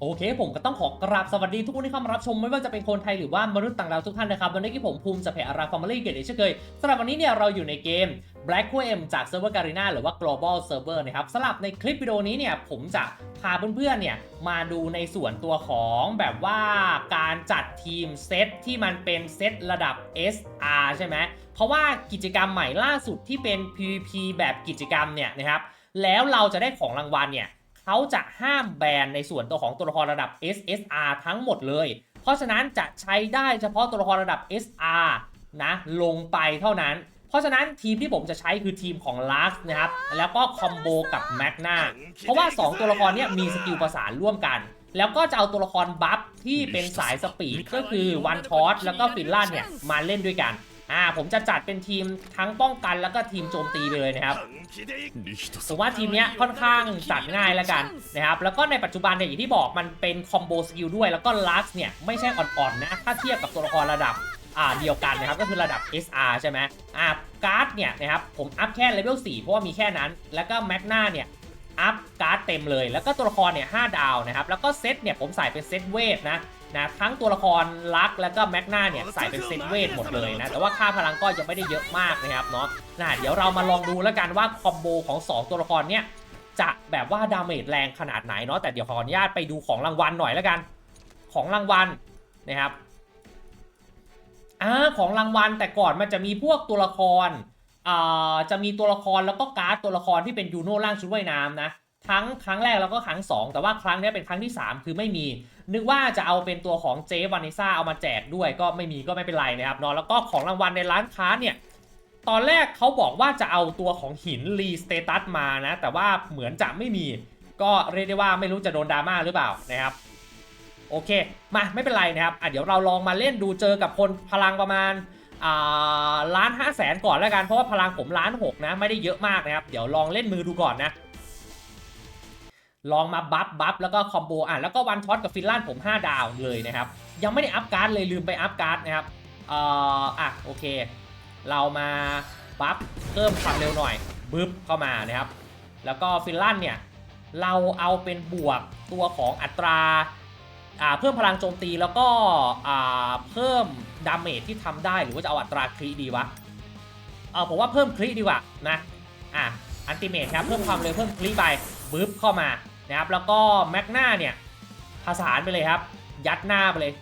โอเค ผมก็ต้องขอกราบสวัสดีทุกคนที่เข้ามารับชมไม่ว่าจะเป็นคนไทยหรือว่ามนุษย์ต่างดาวทุกท่านนะครับวันนี้ที่ผมภูมิจะเพจอาราฟอร์มาลีเกตเช่นเคยสำหรับวันนี้เนี่ยเราอยู่ในเกม Black q u M จากเซิร์ฟเวอร์การีนาหรือว่า global server นะครับสำหรับในคลิปวิดีโอนี้เนี่ยผมจะพาเพื่อนๆเนี่ยมาดูในส่วนตัวของแบบว่าการจัดทีมเซตที่มันเป็นเซตระดับ SR ใช่ไหมเพราะว่ากิจกรรมใหม่ล่าสุดที่เป็น PVP แบบกิจกรรมเนี่ยนะครับแล้วเราจะได้ของรางวัลเนี่ย เขาจะห้ามแบนในส่วนตัวของตัวละครระดับ SSR ทั้งหมดเลย เพราะฉะนั้นจะใช้ได้เฉพาะตัวละครระดับ SR นะลงไปเท่านั้น เพราะฉะนั้นทีมที่ผมจะใช้คือทีมของ Lux นะครับ แล้วก็คอมโบกับ Magna เพราะว่า 2 ตัวละครเนี้ยมีสกิลประสานร่วมกัน แล้วก็จะเอาตัวละครบัฟที่เป็นสายสปีดก็คือวันทอสแล้วก็ฟินลันเนี่ยมาเล่นด้วยกัน อ่าผมจะจัดเป็นทีมทั้งป้องกันแล้วก็ทีมโจมตีไปเลยนะครับผมว่าทีมนี้ค่อนข้างจัดง่ายแล้วกันนะครับแล้วก็ในปัจจุบันเนี่ยอย่างที่บอกมันเป็นคอมโบสกิลด้วยแล้วก็ลัสเนี่ยไม่ใช่อ่อนๆนะถ้าเทียบกับตัวละครระดับอ่าเดียวกันนะครับก็คือระดับ SR ใช่ไหมอ่าการ์ดเนี่ยนะครับผมอัพแค่เลเวล4เพราะว่ามีแค่นั้น แล้วก็แมกนาเนี่ยอัพการ์ดเต็มเลย แล้วก็ตัวละครเนี่ยห้าดาวนะครับแล้วก็เซตเนี่ยผมใส่เป็นเซตเวฟนะ นะทั้งตัวละครลักแล้วก็แมกนาเนี่ยใส่เป็นเซตเวทหมดเลยนะแต่ว่าค่าพลังก็ยังไม่ได้เยอะมากนะครับเนาะนะเดี๋ยวเรามาลองดูแล้วกันว่าคอมโบของ 2 ตัวละครเนี่ยจะแบบว่าดาเมจแรงขนาดไหนเนาะแต่เดี๋ยวขออนุญาตไปดูของรางวัลหน่อยแล้วกัน ของรางวัลนะครับอ่าของรางวัลแต่ก่อนมันจะมีพวกตัวละครอ่าจะมีตัวละครแล้วก็การ์ดตัวละครที่เป็นยูโน่ร่างชุดว่ายน้ำนะ ทั้งครั้งแรกแล้วก็ครั้ง 2 แต่ว่าครั้งนี้เป็นครั้งที่ 3 คือไม่มี นึกว่าจะเอาเป็นตัวของเจวานิซ่าเอามาแจกด้วยก็ไม่มีก็ไม่เป็นไรนะครับเนาะแล้วก็ของรางวัลในร้านค้าเนี่ยตอนแรกเขาบอกว่าจะเอาตัวของหินรีสเตตัสมานะ แต่ว่าเหมือนจะไม่มี ก็เรียกได้ว่าไม่รู้จะโดนดราม่าหรือเปล่านะครับโอเค มาไม่เป็นไรนะครับอะเดี๋ยวเราลองมาเล่นดูเจอกับคนพลังประมาณล้านห้าแสนก่อนแล้วกันเพราะว่าพลังผมล้านหกนะไม่ได้เยอะมากนะครับ เดี๋ยวลองเล่นมือดูก่อนนะ ลองมาบัฟบัฟแล้วก็คอมโบอะแล้วก็วันช็อตกับฟินลันผม 5 ดาวเลยนะครับ ยังไม่ได้อัพการ์ดเลยลืมไปอัพการ์ดนะครับเอ่ออะโอเค เรามาบัฟเพิ่มความเร็วหน่อยบึ๊บเข้ามานะครับ แล้วก็ฟินลันเนี่ย เราเอาเป็นบวกตัวของอัตราอ่าเพิ่มพลังโจมตีแล้วก็อ่าเพิ่มดาเมจที่ทำได้หรือว่าจะเอาอัตราคริดีวะเออผมว่าเพิ่มคริดีกว่านะอะอันติเมทครับเพิ่มความเร็วเพิ่มคริไปบึ๊บเข้ามา นะครับแล้วก็แมกนาเนี่ยผสานไปเลยครับ ยัดหน้าไปเลย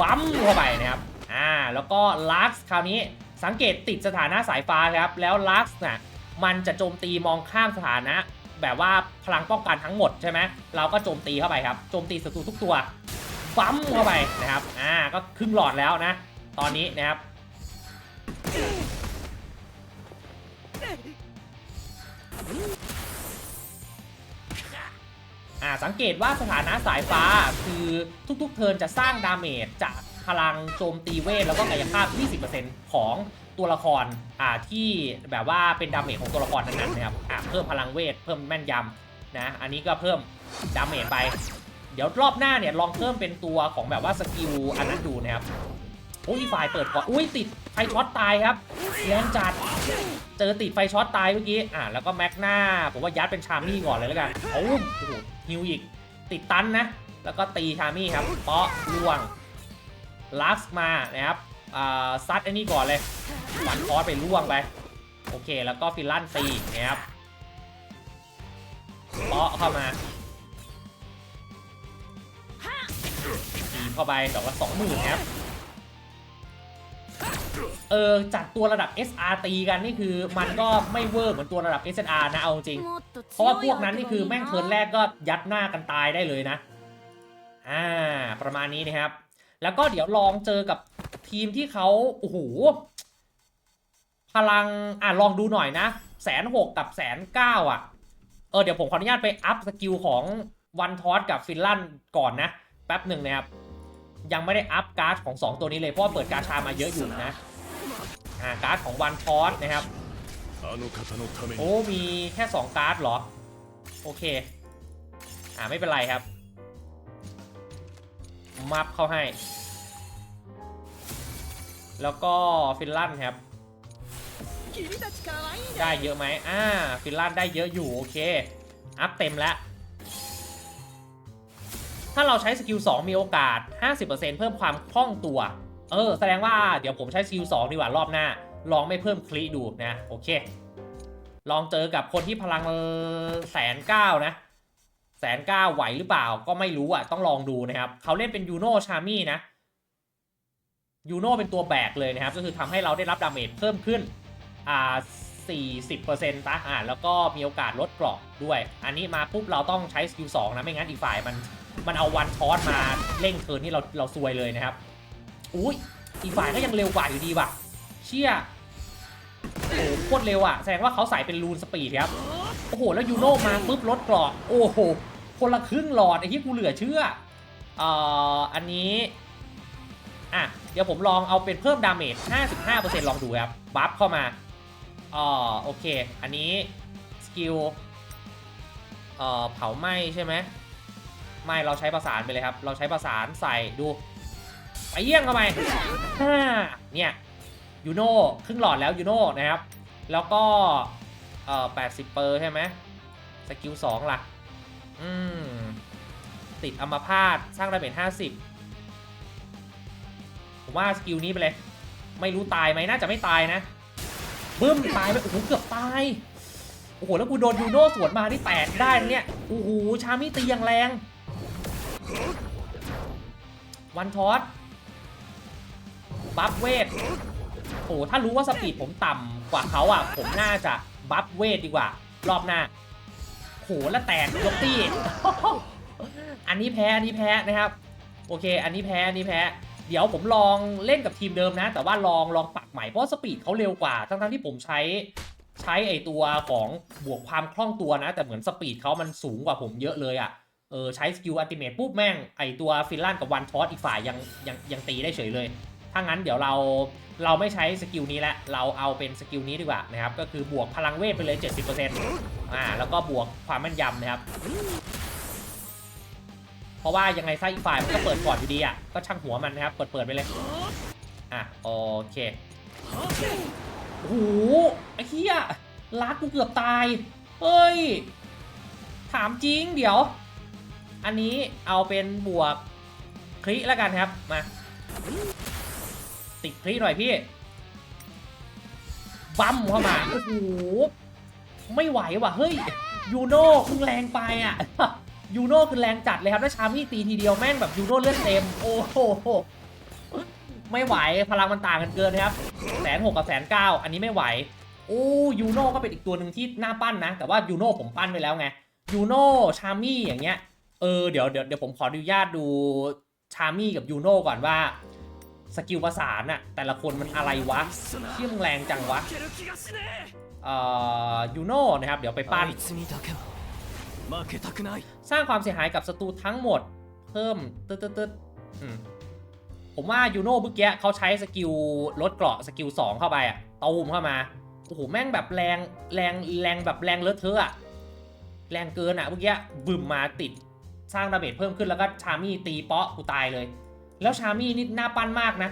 ปั๊มเข้าไปนะครับอ่าแล้วก็ลักซ์คราวนี้สังเกตติดสถานะสายฟ้าครับแล้วลักซ์น่ะมันจะโจมตีมองข้ามสถานะ แบบว่าพลังป้องกันทั้งหมดใช่ไหมเราก็โจมตีเข้าไปครับโจมตีศัตรูทุกตัวปั๊มเข้าไปนะครับอ่าก็ครึ่งหลอดแล้วนะ ตอนนี้นะครับ อ่าสังเกตว่าสถานะสายฟ้าคือทุกๆเทิร์นจะสร้างดาเมจจากพลังโจมตีเวทแล้วก็กายภาพ 20%ของตัวละครอ่าที่แบบว่าเป็นดาเมจของตัวละครนั้นๆนะครับอ่าเพิ่มพลังเวทเพิ่มแม่นยำนะอันนี้ก็เพิ่มดาเมจไป เดี๋ยวรอบหน้าเนี่ยลองเพิ่มเป็นตัวของแบบว่าสกิลอันนั้นดูนะครับโอ้ยฝ่ายเปิดก่อนอุ้ยติดไฟช็อตตายครับแรงจัดเจอติดไฟช็อตตายเมื่อกี้อ่าแล้วก็แม็กหน้าผมว่ายัดเป็นชามี่ก่อนเลยแล้วกันโอ้โห ฮิวอีกติดตันนะ แล้วก็ตีชามี่ครับเปาะล่วงลักซ์มานะครับอ่าซัดไอ้นี่ก่อนเลยวันคอสไปล่วงไป โอเค แล้วก็ฟิลลันตีนะครับเปาะเข้ามาตีเข้าไปดอกละสองหมื่นครับ เออจัดตัวระดับ SR ตีกันนี่คือมันก็ไม่เวอร์เหมือนตัวระดับ SR นะเอาจริง เพราะว่าพวกนั้นนี่คือแม่งเทิร์นแรกก็ยัดหน้ากันตายได้เลยนะ อ่า ประมาณนี้นะครับ แล้วก็เดี๋ยวลองเจอกับทีมที่เขาโอ้โหพลังอะลองดูหน่อยนะแสนหกกับแสนเก้าอะ เออเดี๋ยวผมขออนุญาตไปอัพสกิลของวันทอสกับฟินลันก่อนนะ แป๊บหนึ่งนะครับ ยังไม่ได้อัพการ์ดของ 2 ตัวนี้เลยเพราะเปิดกาชามาเยอะอยู่นะการ์ดของวันทอสนะครับโอ้มีแค่ 2 การ์ดเหรอ โอเค อ่าไม่เป็นไรครับ มับเข้าให้ แล้วก็ฟินลันครับ ได้เยอะไหมอ่าฟินลันได้เยอะอยู่ โอเค อัพเต็มแล้ว ถ้าเราใช้สกิล2มีโอกาส 50%เพิ่มความคล่องตัว เออ แสดงว่าเดี๋ยวผมใช้สกิล2ดีกว่ารอบหน้า ลองไม่เพิ่มคลิดูนะ โอเค ลองเจอกับคนที่พลังแสนเก้านะแสนเก้าไหวหรือเปล่าก็ไม่รู้อะ ต้องลองดูนะครับ เขาเล่นเป็นยูโนชามี่นะยูโนเป็นตัวแบกเลยนะครับ ก็คือทำให้เราได้รับดาเมจเพิ่มขึ้นอ่า 40%ตะอ่าแล้วก็มีโอกาสลดเกราะด้วย อันนี้มาปุ๊บเราต้องใช้สกิล2นะไม่งั้นอีกฝ่ายมันมันเอาวันทอสมาเร่งเทิร์นที่เราเราซวยเลยนะครับ อุ้ยอีกฝ่ายก็ยังเร็วกว่าอยู่ดีว่ะ เชี่ยโอ้โหโคตรเร็วอะ แสดงว่าเขาใส่เป็นรูนสปีดครับ โอ้โห แล้วยูโน่มาปุ๊บลดเกราะโอ้โห คนละครึ่งหลอดไอ้ที่กูเหลือเชื่อเอ่ออันนี้อะเดี๋ยวผมลองเอาเป็นเพิ่มดาเมจ 55%ลองดูครับ บัฟเข้ามา อ๋อโอเค อันนี้สกิลเอ่อเผาไหม้ใช่ไหมไม่เราใช้ประสานไปเลยครับ เราใช้ประสานใส่ดูไปเยี่ยงเข้าไปเนี่ยยูโน่ครึ่งหลอดแล้วยูโน่นะครับ แล้วก็เอ่อ80เปอร์ใช่ไหมสกิล2ล่ะ อืม ติดอัมพาตสร้างดาเมจ50ผมว่าสกิลนี้ไปเลย ไม่รู้ตายไหมน่าจะไม่ตายนะ บึ้มตายไปโอ้โหเกือบตายโอ้โหแล้วกูโดนยูโน่สวนมาที่แตกได้เนี่ยโอ้โหชามิตีอย่างแรง วันทอสบัฟเวทโอ้โหถ้ารู้ว่าสปีดผมต่ำกว่าเขาอะ ผมน่าจะบัฟเวทดีกว่า รอบหน้าโหแล้วแตกยกตี้อันนี้แพ้อันนี้แพ้นะครับ โอเค อันนี้แพ้อันนี้แพ้ เดี๋ยวผมลองเล่นกับทีมเดิมนะ แต่ว่าลองลองปรับใหม่เพราะสปีดเขาเร็วกว่า ทั้งๆที่ผมใช้ใช้ไอตัวของบวกความคล่องตัวนะ แต่เหมือนสปีดเขามันสูงกว่าผมเยอะเลยอะ่ะเออใช้สกิลอัลติเมทปุ๊บแม่งไอตัวฟินแลนด์กับวันทอสอีกฝ่ายยังยังยังตีได้เฉยเลย ถ้างั้นเดี๋ยวเราเราไม่ใช้สกิลนี้แล้วเราเอาเป็นสกิลนี้ดีกว่านะครับ ก็คือบวกพลังเวทไปเลย 70%อ่าแล้วก็บวกความแม่นยำนะครับ เพราะว่ายังไงไส้อีกฝ่ายมันก็เปิดก่อนอยู่ดีอะก็ช่างหัวมันนะครับเปิดเปิดไปเลยอะโอเคโอ้โหไอ้เหี้ยลัดกูเกือบตายเฮ้ยถามจริงเดี๋ยว อันนี้เอาเป็นบวกคลิแล้วกันครับมาติดคลิหน่อยพี่บัมเข้ามาโอ้โหไม่ไหวว่ะเฮ้ยยูโน่มึงแรงไปอะ ยูโน่คือแรงจัดเลยครับแล้วชามี่ตีทีเดียวแม่งแบบยูโน่เลือดเต็ม โอ้โห ไม่ไหวพลังมันต่างกันเกินนะครับแสนหกกับแสนเก้าอันนี้ไม่ไหว โอ้ยูโน่ก็เป็นอีกตัวหนึ่งที่น่าปั้นนะ แต่ว่ายูโน่ผมปั้นไปแล้วไงยูโน่ชามี่อย่างเงี้ย เออเดี๋ยวเดี๋ยวเดี๋ยวผมขออนุญาตดูชามี่กับยูโน่ก่อนว่าสกิลประสานอะแต่ละคนมันอะไรวะเที่ยมแรงจังวะเอ่อยูโน่นะครับ เดี๋ยวไปปั้น สร้างความเสียหายกับศัตรูทั้งหมด เพิ่มตึ๊ดตึ๊ดตึ๊ดผมว่ายูโน่เมื่อกี้เขาใช้สกิลลดเกราะสกิล2เข้าไปอะตูมเข้ามาโอ้โหแม่งแบบแรงแรงแรงแบบแรงเลอะเทอะอะแรงเกินอะเมื่อกี้บึมมาติดสร้างดาเมจเพิ่มขึ้นแล้วก็ชามี่ตีเปาะกูตายเลย แล้วชามี่นี่หน่าปั้นมากนะ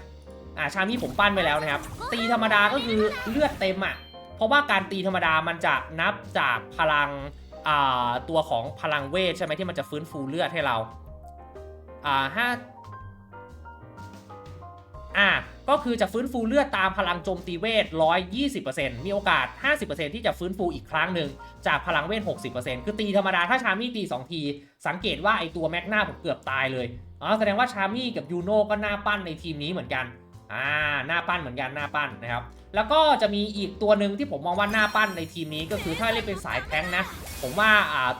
อ่าชามี่ผมปั้นไปแล้วนะครับ ตีธรรมดาก็คือเลือดเต็มอะเพราะว่าการตีธรรมดามันจะนับจากพลัง ตัวของพลังเวทใช่ไหมที่มันจะฟื้นฟูเลือดให้เรา อ่าห้าอ่าก็คือจะฟื้นฟูเลือดตามพลังโจมตีเวท 120%มีโอกาส 50%ที่จะฟื้นฟูอีกครั้งหนึ่งจากพลังเวท 60%คือตีธรรมดา ถ้าชามี่ตี 2 ที สังเกตว่าไอตัวแม็กนาผมเกือบตายเลยอ๋อแสดงว่าชามี่กับยูโน่ก็หน่าปั้นในทีมนี้เหมือนกันอ่าหน้าปั้นเหมือนกันหน้าปั้นนะครับ แล้วก็จะมีอีกตัวหนึ่งที่ผมมองว่าหน้าปั้นในทีมนี้ก็คือถ้าเล่นเป็นสายแทงนะ ผมว่า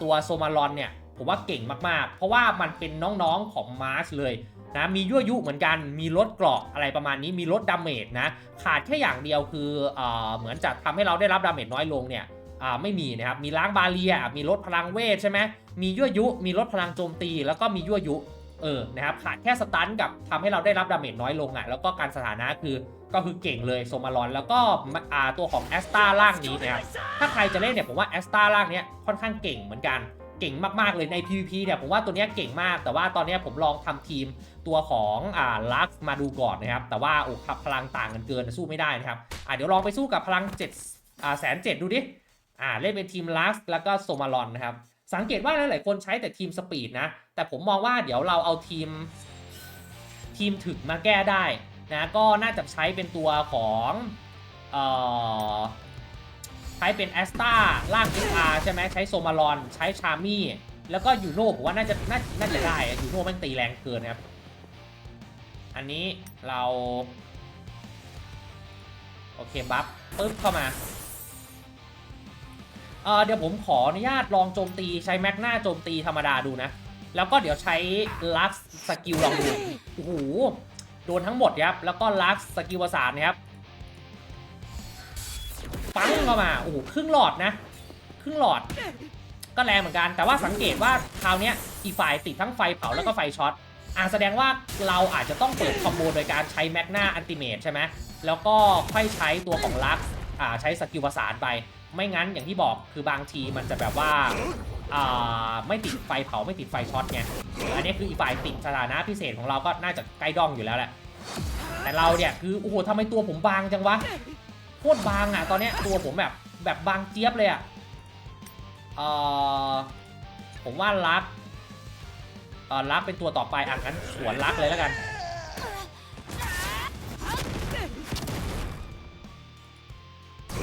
ตัวโซมาลอนเนี่ยผมว่าเก่งมากๆ เพราะว่ามันเป็นน้องๆของมาร์ชเลยนะมียั่วยุเหมือนกันมีลดเกราะอะไรประมาณนี้มีลดดาเมจนะขาดแค่อย่างเดียวคืออเหมือนจะทำให้เราได้รับดาเมจน้อยลงเนี่ยไม่มีนะครับมีล้างบาเรียมีลดพลังเวทใช่ไหมมียั่วยุ มีลดพลังโจมตี แล้วก็มียั่วยุเออนะครับขาดแค่สตันกับทำให้เราได้รับดาเมจน้อยลงอะแล้วก็การสถานะคือ ก็คือเก่งเลยโซมาลอนแล้วก็อ่าตัวของแอสตาล่างนี้นะครับถ้าใครจะเล่นเนี่ยผมว่าแอสตาล่างเนี้ยค่อนข้างเก่งเหมือนกันเก่งมาก ๆ เลยใน PVP เนี่ยผมว่าตัวเนี้ยเก่งมาก แต่ว่าตอนนี้ผมลองทำทีมตัวของอ่าลักมาดูก่อนนะครับ แต่ว่าโอ้ครับพลังต่างกันเกินสู้ไม่ได้นะครับอ่าเดี๋ยวลองไปสู้กับพลัง7อ่าแสนเจ็ดดูดิอ่าเล่นเป็นทีมลักแล้วก็โซมาลอนนะครับ สังเกตว่าหลาย ๆ คนใช้แต่ทีมสปีดนะ แต่ผมมองว่าเดี๋ยวเราเอาทีมทีมถึกมาแก้ได้ นะก็น่าจะใช้เป็นตัวของเอ่อใช้เป็นแอสตาล่าง SR ใช่ไหมใช้โซมาลอนใช้ชามี่ แล้วก็ยูโน่ผมว่าน่าจะน่าน่าจะได้อยูโน่แมันตีแรงเกินครับ อันนี้เรา โอเค บัฟปึ๊บเข้ามาเออเดี๋ยวผมขออนุญาตลองโจมตีใช้แม็กหน้าโจมตีธรรมดาดูนะ แล้วก็เดี๋ยวใช้ลักสกิลลองดูโอ้โห โดนทั้งหมดครับแล้วก็ลักสกิลประสานนะครับปังเข้ามาโอ้โหครึ่งหลอดนะครึ่งหลอด ก็แรงเหมือนกันแต่ว่าสังเกตว่าคราวนี้อีฝ่ายติดทั้งไฟเผาแล้วก็ไฟช็อตอ่าแสดงว่าเราอาจจะต้องเปิดคอมโบโดยการใช้แมกนาอันติเมทใช่ไหมแล้วก็ค่อยใช้ตัวของลักอ่าใช้สกิลประสานไป ไม่งั้นอย่างที่บอกคือบางทีมันจะแบบว่า ไม่ติดไฟเผาไม่ติดไฟช็อตไงอันนี้คืออีกฝ่ายติดสถานะพิเศษของเราก็น่าจะใกล้ดองอยู่แล้วแหละแต่เราเนี่ยคือโอ้โหทำไมตัวผมบางจังวะโคตรบางอะตอนเนี้ยตัวผมแบบแบบบางเจี๊ยบเลยอะเออผมว่ารักเออรักเป็นตัวต่อไปอะงั้นสวนรักเลยแล้วกัน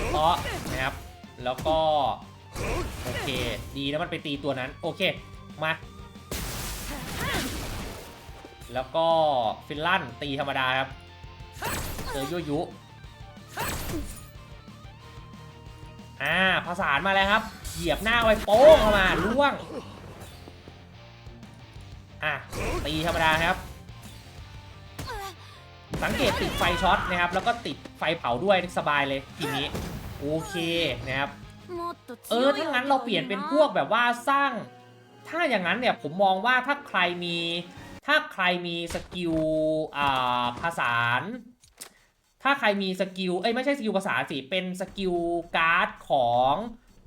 เพราะนะครับแล้วก็ โอเค ดีนะมันไปตีตัวนั้น โอเค มา แล้วก็ฟินลั่นตีธรรมดาครับเจอยุยุอ่าผสานมาแล้วครับ เหยียบหน้าไว้โป้งเข้ามาล่วง อะ ตีธรรมดาครับ สังเกตติดไฟช็อตนะครับ แล้วก็ติดไฟเผาด้วยสบายเลยทีนี้ โอเคนะครับ เออถ้างั้นเราเปลี่ยนเป็นพวกแบบว่าสร้าง ถ้าอย่างนั้นเนี่ยผมมองว่าถ้าใครมี ถ้าใครมีสกิลอ่าผสาถ้าใครมีสกิลเอ้ยไม่ใช่สกิลภาษาสิเป็นสกิลการ์ดของ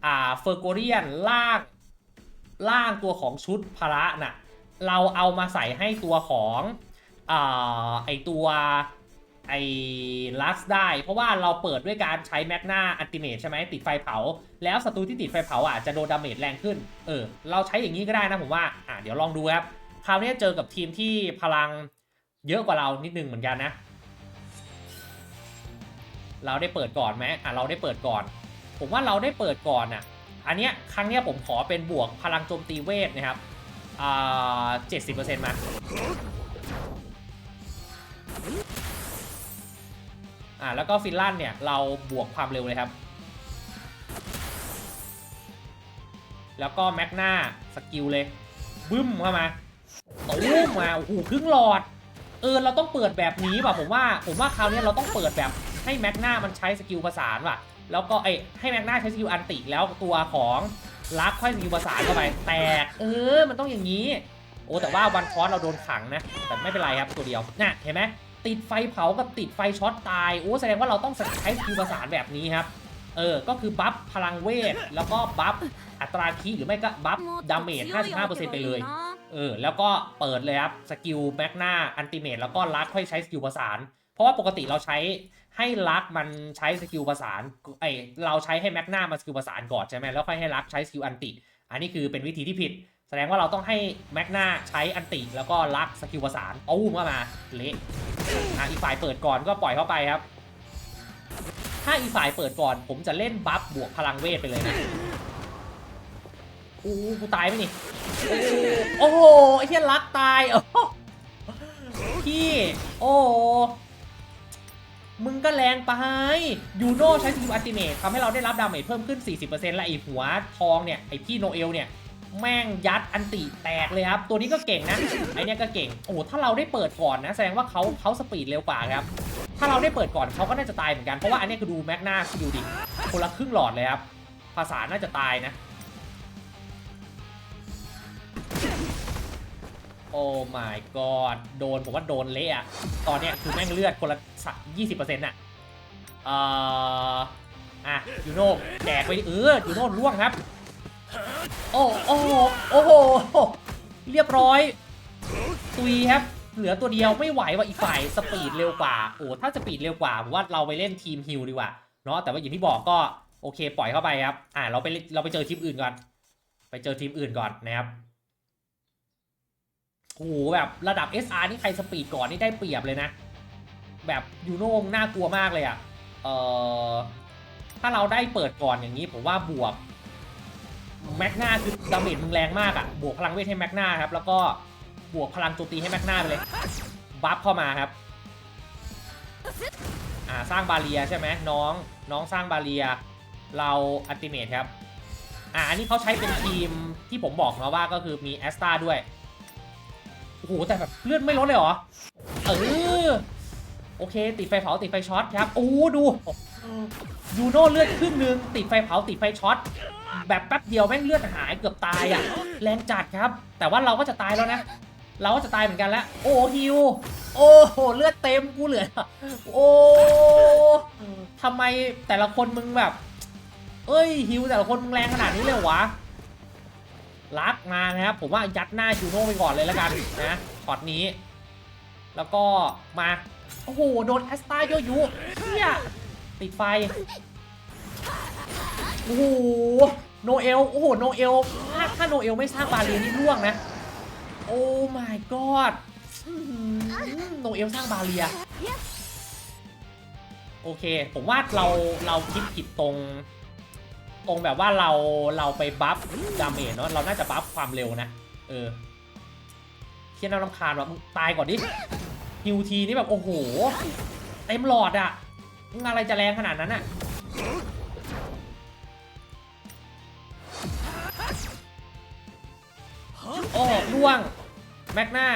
อ่าเฟอร์โกเรียนล่างล่างตัวของชุดพระน่ะเราเอามาใส่ให้ตัวของอ่าไอตัว ไอ้ลักซ์ได้ เพราะว่าเราเปิดด้วยการใช้แมกนาอันติเมทใช่ไหมติดไฟเผา แล้วศัตรูที่ติดไฟเผาอะจะโดนดาเมจแรงขึ้น เออ เราใช้อย่างนี้ก็ได้นะผมว่า อะเดี๋ยวลองดูครับ คราวนี้เจอกับทีมที่พลังเยอะกว่าเรานิดนึงเหมือนกันนะ เราได้เปิดก่อนไหมอะเราได้เปิดก่อน ผมว่าเราได้เปิดก่อนอะ อันเนี้ยครั้งเนี้ยผมขอเป็นบวกพลังโจมตีเวทนะครับ อ่าเจ็ดสิบเปอร์เซ็นต์มา อ่าแล้วก็ฟินลั่นเนี่ยเราบวกความเร็วเลยครับ แล้วก็แม็กนาสกิลเลย บึ้มเข้ามาตู้มมาโอ้โหครึ่งหลอด เออเราต้องเปิดแบบนี้ป่ะผมว่า ผมว่าคราวนี้เราต้องเปิดแบบให้แม็กนามันใช้สกิลประสานว่ะ แล้วก็ไอ้ให้แม็กนาใช้สกิลอันติแล้วตัวของลักค่อยสกิลประสานเข้าไป แตก เออ มันต้องอย่างนี้ โอ้แต่ว่าวันคอร์สเราโดนขังนะ แต่ไม่เป็นไรครับตัวเดียวน่ะเห็นไหม ติดไฟเผากับติดไฟช็อตตายโอ้แสดงว่าเราต้องใช้สกิลประสานแบบนี้ครับเออ ก็คือบัฟพลังเวท แล้วก็บัฟอัตราคีหรือไม่ก็บัฟดาเมจ 55%ไปเลย เออ แล้วก็เปิดเลยครับ สกิลแมกนาอันติเมตแล้วก็ลักค่อยใช้สกิลประสาน เพราะว่าปกติเราใช้ให้ลักมันใช้สกิลประสานไอเราใช้ให้แมกนามาสกิลประสานก่อนใช่ไหมแล้วค่อยให้ลักใช้สกิลอันติ อันนี้คือเป็นวิธีที่ผิด แสดงว่าเราต้องให้แมกนาใช้อันติแล้วก็ลักสกิลประสานเอาอุ้มเข้ามาเละอะอีกฝ่ายเปิดก่อนก็ปล่อยเข้าไปครับ ถ้าอีกฝ่ายเปิดก่อน ผมจะเล่นบัฟบวกพลังเวทไปเลยนะอู้กูตายไหมนี่โอ้โหไอ้เหี้ยรักตายอ้โหพี่โอ้มึงก็แรงไปยูโน่ใช้สกิลอัลติเมททำให้เราได้รับดาเมจเพิ่มขึ้น 40%และไอ้หัวทองเนี่ยไอ้พี่โนเอลเนี่ย แม่งยัดอันติแตกเลยครับ ตัวนี้ก็เก่งนะไอเนี้ยก็เก่งโอ้ถ้าเราได้เปิดก่อนนะ แสดงว่าเขาเขาสปีดเร็วกว่าครับ ถ้าเราได้เปิดก่อนเขาก็น่าจะตายเหมือนกัน เพราะว่าอันเนี้ยคือดูแม็กนาสกิลดิคนละครึ่งหลอดเลยครับ ภาษาน่าจะตายนะ โอ้ my god โดนผมว่าโดนเละอะตอนเนี้ยคือแม่งเลือดคนละสักยี่สิบเปอร์เซ็นต์อะเอ่ออะยูโน่แดกไปเออยูโน่ล่วงครับ โอ้โอ้โอ้โห เรียบร้อยตุยครับ เหลือตัวเดียวไม่ไหวว่ะอีกฝ่ายสปีดเร็วกว่า โอ้ถ้าสปีดเร็วกว่าผมว่าเราไปเล่นทีมฮิลดีกว่าเนาะแต่ว่าอย่างที่บอกก็โอเค ปล่อยเข้าไปครับ อ่าเราไปเราไปเจอทีมอื่นก่อน ไปเจอทีมอื่นก่อนนะครับโอ้โหแบบระดับ SR นี่ใครสปีดก่อนนี่ได้เปรียบเลยนะ แบบยูโน่น่ากลัวมากเลยอะ่ะเออถ้าเราได้เปิดก่อนอย่างนี้ผมว่าบวก แม็กนาคือดาเมจมึงแรงมากอะ่ะ บวกพลังเวทให้แม็กนาครับ แล้วก็บวกพลังโจมตีให้แม็กนาไปเลย บัฟเข้ามาครับ อ่า สร้างบาเรียใช่ไหมน้อง น้องสร้างบาเรีย เราอัลติเมทครับ อ่า อันนี้เขาใช้เป็นทีมที่ผมบอกมาว่าก็คือมีแอสตาด้วย โอ้โห แต่แบบเลือดไม่ลดเลยเหรอ เออ โอเค ติดไฟเผาติดไฟช็อตครับ โอ้ดูยูโน่เลือดครึ่งนึง ติดไฟเผาติดไฟช็อต แบบแป๊บเดียวแม่งเลือดหายเกือบตายอะแรงจัดครับ แต่ว่าเราก็จะตายแล้วนะ เราก็จะตายเหมือนกันแล้ว โอ้ฮิวโอ้โหเลือดเต็มกูเหลือ โอ้ทำไมแต่ละคนมึงแบบ เอ้ยฮิวแต่ละคนมึงแรงขนาดนี้เลยเหรอวะลักมานะครับผมว่ายัดหน้าจูโน่ไปก่อนเลยแล้วกันนะช็อตนี้ แล้วก็มาโอ้โหโดนแอสตาโยยุเฮียติดไฟ โอ้โห โนเอล โอ้โห โนเอล ถ้าถ้าโนเอลไม่สร้างบาเรียนี่ร่วงนะ โอ้ my god โนเอลสร้างบาเรีย โอเค ผมว่าเราเราคิดผิดตรง ตรงแบบว่าเราเราไปบัฟดาเมจเนาะ เราน่าจะบัฟความเร็วนะ เออเคียนน้ำรำคาญว่ะมึงตายก่อนดิฮิวทีนี่แบบ โอ้โห เต็มหลอดอะมึงอะไรจะแรงขนาดนั้นอะ ล่วง แม็กนา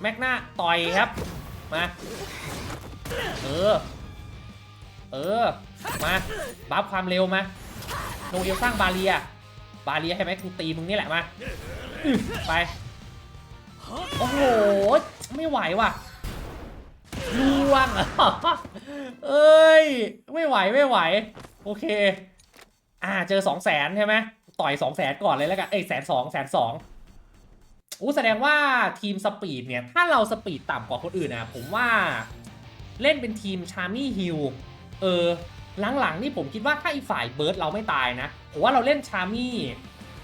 แม็กนาต่อยครับ มา เออ เออ มาบัฟความเร็วมาโนเอลสร้างบาเรีย บาเรียใช่ไหมกูตีมึงนี่แหละมา ไป โอ้โห ไม่ไหวว่ะล่วงเอ้ย ไม่ไหวไม่ไหว โอเค อ่า เจอสองแสนใช่ไหม ต่อยสองแสนก่อนเลยแล้วกัน เอ้ยแสนสองแสนสอง อู้แสดงว่าทีมสปีดเนี่ย ถ้าเราสปีดต่ำกว่าคนอื่นนะผมว่าเล่นเป็นทีมชามี่ฮิลเออหลังๆนี่ผมคิดว่าถ้าอีฝ่ายเบิร์ดเราไม่ตายนะผมว่าเราเล่นชามี่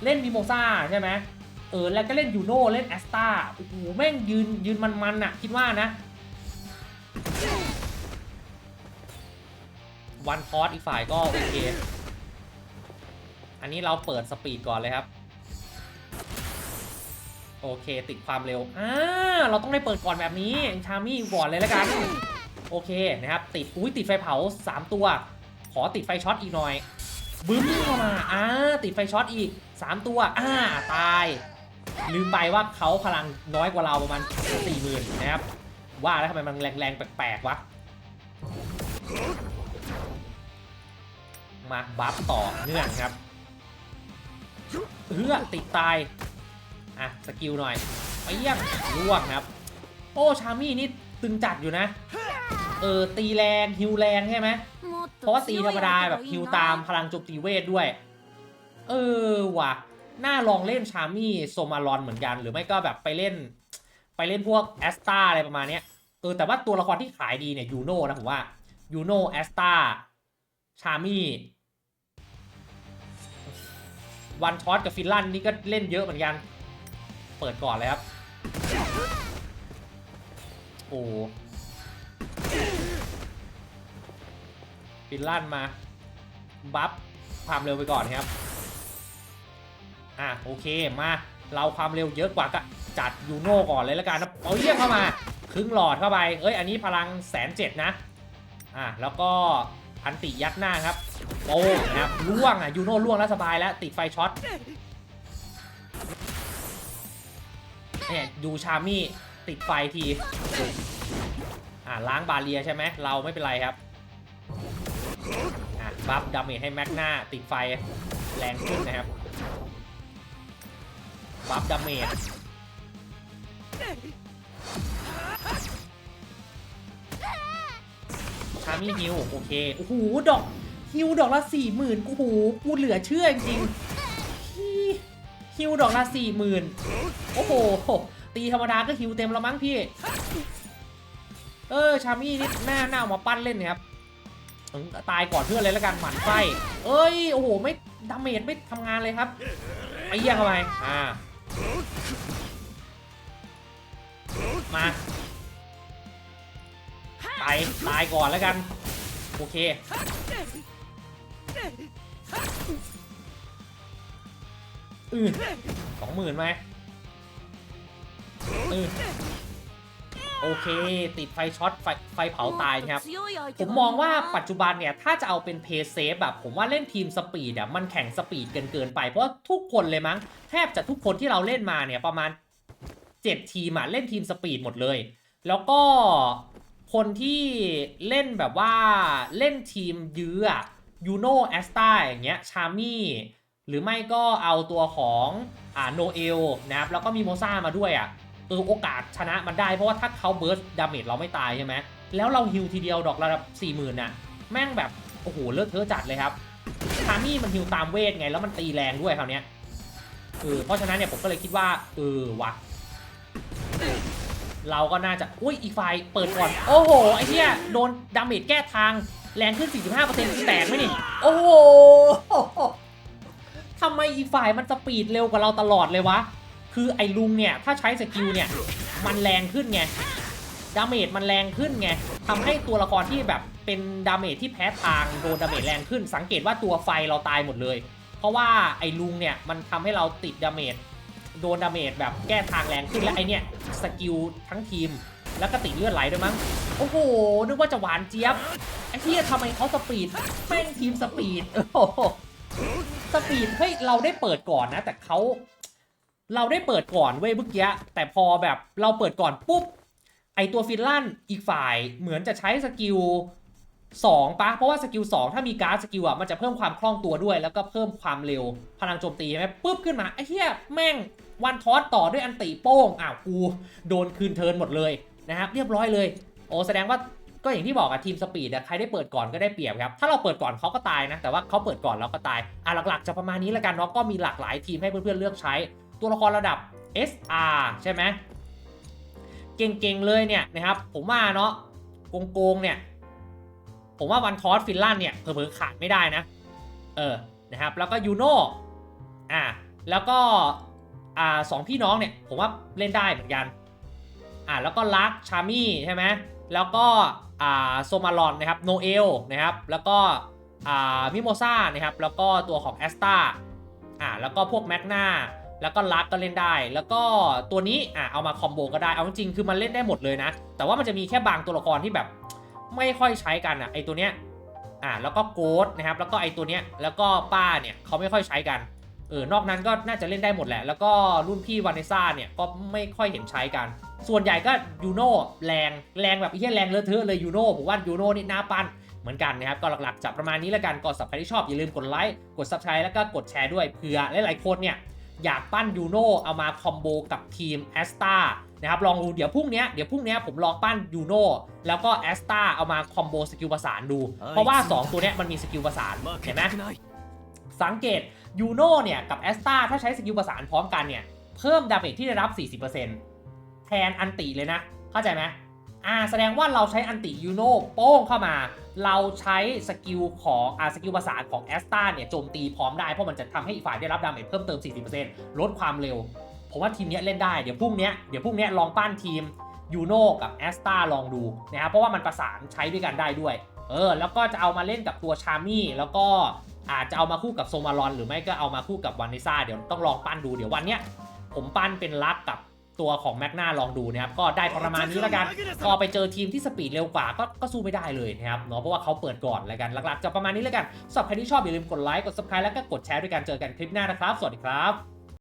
เล่นมิโมซ่าใช่ไหมเออแล้วก็เล่นยูโน่เล่นแอสตาโอ้โหแม่งยืนยืนมันๆน่ะคิดว่านะวันคอร์สอีกฝ่ายก็โอเค อันนี้เราเปิดสปีดก่อนเลยครับ โอเค ติดความเร็วอ่าเราต้องได้เปิดก่อนแบบนี้ชามี่ก่อนเลยแล้วกัน โอเคนะครับ ติดอุ้ยติดไฟเผา 3 ตัว ขอติดไฟช็อตอีกหน่อยบึ้มเข้ามาอ่าติดไฟช็อตอีก 3 ตัวอ่าตาย ลืมไปว่าเขาพลังน้อยกว่าเราประมาณ4 0,000นะครับ ว่าแล้วทำไมมันแรงๆ แปลกๆวะมาบัฟต่อเนื่องครับเฮือติดตาย อะสกิลหน่อยไปเยี่ยมล่วงครับ โอ้ชามี่นี่ตึงจัดอยู่นะ เออตีแรงฮิวแรงใช่ไหมเพราะว่าตีธรรมดาแบบฮิวตามพลังโจมตีเวทด้วย เออว่ะน่าลองเล่นชามี่โซมารอนเหมือนกัน หรือไม่ก็แบบไปเล่น ไปเล่นพวกแอสตาอะไรประมาณนี้เออแต่ว่าตัวละครที่ขายดีเนี่ยยูโน่นะผมว่ายูโน่แอสตาชามี่วันช็อตกับฟินลันนี่ก็เล่นเยอะเหมือนกัน เปิดก่อนเลยครับ โอ้ฟินลันมา บัฟความเร็วไปก่อนครับ อะโอเคมา เราความเร็วเยอะกว่าก็จัดยูโน่ก่อนเลยแล้วกันนะเอาเยี่ยมเข้ามา ครึ่งหลอดเข้าไป เอ้ย อันนี้พลังแสนเจ็ดนะ อะแล้วก็อันติยัดหน้าครับ โอ้นะครับล่วงอะยูโน่ล่วงแล้วสบายแล้ว ติดไฟช็อต เนี่ยดูชามี่ติดไฟที อะล้างบาเรียใช่ไหมเราไม่เป็นไรครับ อะบัฟดาเมจให้แม็กหน้าติดไฟแรงขึ้นนะครับบัฟดาเมจชามี่ฮิวโอเค โอ้โห ดอกฮิวดอกละสี่หมื่นโอ้โห กูเหลือเชื่อจริง ฮิวดอกละสี่หมื่นโอ้โห ตีธรรมดาก็ฮิวเต็มแล้วมั้งพี่ เออ ชามี่นี่หน้าหน้าเอามาปั้นเล่นนะครับ ตายก่อนเพื่อนเลยแล้วกันหมันไส้เอ้ย โอ้โห ไม่ดาเมจไม่ทำงานเลยครับไปเยี่ยงเข้าไปอ่า มา ตาย ตายก่อนแล้วกัน โอเค อือสองหมื่นไหมอือโอเค ติดไฟช็อต ไฟไฟเผาตายนะครับ ผมมองว่าปัจจุบันเนี่ย ถ้าจะเอาเป็นเพย์เซฟแบบผมว่าเล่นทีมสปีดอะมันแข่งสปีดเกินเกินไป เพราะว่าทุกคนเลยมั้ง แทบจะทุกคนที่เราเล่นมาเนี่ย ประมาณ 7 ทีมอะ เล่นทีมสปีดหมดเลย แล้วก็คนที่เล่นแบบว่าเล่นทีมยื้ออะยูโนแอสตาอย่างเงี้ยชามี่ หรือไม่ก็เอาตัวของอ่าโนเอลนะครับแล้วก็มีโมซ่ามาด้วยอะเออโอกาสชนะมันได้เพราะว่าถ้าเขาเบิร์สดาเมจเราไม่ตายใช่ไหมแล้วเราฮิวทีเดียวดอกระดับ4 0,000น่ะแม่งแบบโอ้โหเลิศเทอะจัดเลยครับชามี่มันฮิวตามเวทไงแล้วมันตีแรงด้วยคราวเนี้ยเออเพราะฉะนั้นเนี่ยผมก็เลยคิดว่าเออวะเราก็น่าจะอุ้ยอีกฝ่ายเปิดก่อน โอ้โหไอ้เหี้ยโดนดาเมจแก้ทางแรงขึ้น 45%แตกไหมนี่ โอ้โห ทำไมอีกฝ่ายมันสปีดเร็วกว่าเราตลอดเลยวะ คือไอ้ลุงเนี่ย ถ้าใช้สกิลเนี่ย มันแรงขึ้นไง ดาเมจมันแรงขึ้นไงทำให้ตัวละครที่แบบเป็นดาเมจที่แพ้ทางโดนดาเมจแรงขึ้น สังเกตว่าตัวไฟเราตายหมดเลย เพราะว่าไอ้ลุงเนี่ยมันทำให้เราติดดาเมจโดนดาเมจแบบแก้ทางแรงขึ้นและไอเนี่ยสกิลทั้งทีม แล้วก็ติดเลือดไหลด้วยมั้ง โอ้โห นึกว่าจะหวานเจี๊ยบ ไอ้ที่ทำไมเขาสปีดแม่งทีมสปีด โอ้โห สปีดเฮ้ยเราได้เปิดก่อนนะ แต่เขาเราได้เปิดก่อนเว้ยเมื่อกี้แต่พอแบบเราเปิดก่อนปุ๊บไอตัวฟินแลนด์อีกฝ่ายเหมือนจะใช้สกิล2ปะเพราะว่าสกิล2ถ้ามีการ์ดสกิลอะมันจะเพิ่มความคล่องตัวด้วย แล้วก็เพิ่มความเร็วพลังโจมตีใช่ไหมปุ๊บขึ้นมาไอ้เหี้ยแม่งวันทอสต่อด้วยอันติโป้งอ้าวกูโดนคืนเทินหมดเลยนะครับเรียบร้อยเลย โอ้แสดงว่า ก็อย่างที่บอกอะทีมสปีดอะใครได้เปิดก่อนก็ได้เปรียบครับ ถ้าเราเปิดก่อนเขาก็ตายนะ แต่ว่าเขาเปิดก่อนเราก็ตายอะหลักๆ จะประมาณนี้แล้วกันเนาะก็มีหลากหลายทีมให้เพื่อนๆเลือกใช้ ตัวละครระดับ SR ใช่ไหมเก่งๆเลยเนี่ยนะครับผมว่าเนาะโกงๆเนี่ยผมว่าวันทอสฟินแลนด์เนี่ยเผลอๆขาดไม่ได้นะ เออนะครับแล้วก็ยูโน่อ่าแล้วก็อ่าสองพี่น้องเนี่ยผมว่าเล่นได้เหมือนกันอ่าแล้วก็ลักชามี่ใช่ไหมแล้วก็ อ่าโซมาลอนนะครับโนเอลนะครับแล้วก็อ่ามิโมซ่านะครับแล้วก็ตัวของแอสตาอ่าแล้วก็พวกแมกนาแล้วก็ลักก็เล่นได้ แล้วก็ตัวนี้อ่าเอามาคอมโบก็ได้ เอาจริงคือมันเล่นได้หมดเลยนะ แต่ว่ามันจะมีแค่บางตัวละครที่แบบไม่ค่อยใช้กันอะไอตัวเนี้ยอ่าแล้วก็โกดนะครับแล้วก็ไอตัวเนี้ยแล้วก็ป้าเนี่ยเขาไม่ค่อยใช้กัน เออนอกนั้นก็น่าจะเล่นได้หมดแหละ แล้วก็รุ่นพี่วานิซ่าเนี่ยก็ไม่ค่อยเห็นใช้กัน ส่วนใหญ่ก็ยูโน่แรงแรงแบบเฮี้ยแรงเลอะเทอะเลยยูโน่ผมว่ายูโน่นี่หน้าปั้นเหมือนกันนะครับก็หลักๆจับประมาณนี้แล้วกันก็สับใครที่ชอบอย่าลืมกดไลค์กดซับสไครต์แล้วก็กดแชร์ด้วยเผื่อหลายๆคนเนี่ยอยากปั้นยูโน่เอามาคอมโบกับทีมแอสตานะครับลองดูเดี๋ยวพรุ่งนี้เดี๋ยวพรุ่งนี้ผมลองปั้นยูโน่แล้วก็แอสตาเอามาคอมโบสกิลประสานดู เพราะว่า 2 ตัวเนี้มันมีสกิลประสานเห็นไหมสังเกต ยูโน่เนี่ยกับแอสตาถ้าใช้สกิลประสานพร้อมกันเนี่ย เพิ่มดาเมจที่ได้รับ 40%แทนอันติเลยนะ เข้าใจไหมอ่าแสดงว่าเราใช้อันติยูโน่โป้งเข้ามา เราใช้สกิลของอ่าสกิลประสานของแอสตาเนี่ยโจมตีพร้อมได้ เพราะมันจะทำให้อีกฝ่ายได้รับดาเมจเพิ่มเติม 40%ลดความเร็ว ผมว่าทีมนี้เล่นได้เดี๋ยวพรุ่งนี้เดี๋ยวพรุ่งนี้ลองปั้นทีมยูโน่กับแอสตาลองดูนะครับเพราะว่ามันประสานใช้ด้วยกันได้ด้วยเออแล้วก็จะเอามาเล่นกับตัวชามี่แล้วก็ อาจจะเอามาคู่กับโซมาลอน หรือไม่ก็เอามาคู่กับวานิซ่าเดี๋ยวต้องลองปั้นดูเดี๋ยววันเนี้ยผมปั้นเป็นลักกับตัวของแมกนาลองดูนะครับก็ได้ประมาณนี้แล้วกันพอไปเจอทีมที่สปีดเร็วกว่าก็ก็สู้ไม่ได้เลยนะครับเนาะเพราะว่าเขาเปิดก่อนแล้วกันหลักๆจะประมาณนี้แล้วกันสำหรับใครที่ชอบอย่าลืมกดไลค์กด subscribe แล้วก็กดแชร์ด้วยกันเจอกันคลิปหน้านะครับ สวัสดีครับ